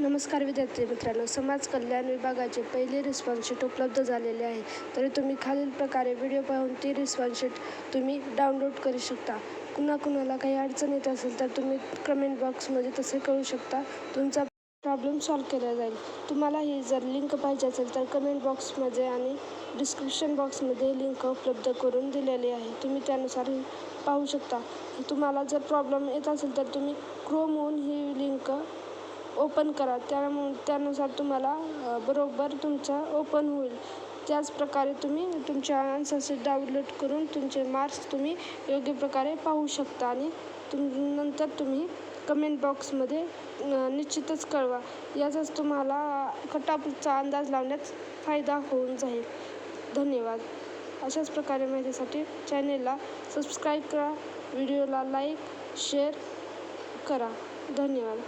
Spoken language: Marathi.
नमस्कार विद्यार्थी मित्रांनो समाज कल्याण विभागाचे पहिले रिस्पॉन्सशीट उपलब्ध झालेले आहे. तरी तुम्ही खालील प्रकारे व्हिडिओ पाहून ती रिस्पॉन्सशीट तुम्ही डाउनलोड करू शकता. कुणा कुणाला काही अडचण येत असेल तर तुम्ही कमेंट बॉक्समध्ये तसे कळू शकता. तुमचा प्रॉब्लेम सॉल्व केला जाईल. तुम्हाला ही जर लिंक पाहिजे असेल तर कमेंट बॉक्समध्ये आणि डिस्क्रिप्शन बॉक्समध्ये लिंक उपलब्ध करून दिलेली आहे. तुम्ही त्यानुसार पाहू शकता. तुम्हाला जर प्रॉब्लेम येत असेल तर तुम्ही क्रोमहून ही लिंक ओपन करा. त्यामुळे त्यानुसार तुम्हाला बरोबर तुमचा ओपन होईल. त्याचप्रकारे तुम्ही तुमच्या आन्सरशीट डाउनलोड करून तुमचे मार्क्स तुम्ही योग्य प्रकारे पाहू शकता आणि तुम नंतर तुम्ही कमेंट बॉक्समध्ये निश्चितच कळवा. याचाच तुम्हाला कटापचा अंदाज लावण्यात फायदा होऊन जाईल. धन्यवाद. अशाच प्रकारे माहितीसाठी चॅनेलला सबस्क्राईब करा व्हिडिओला लाईक शेअर करा. धन्यवाद.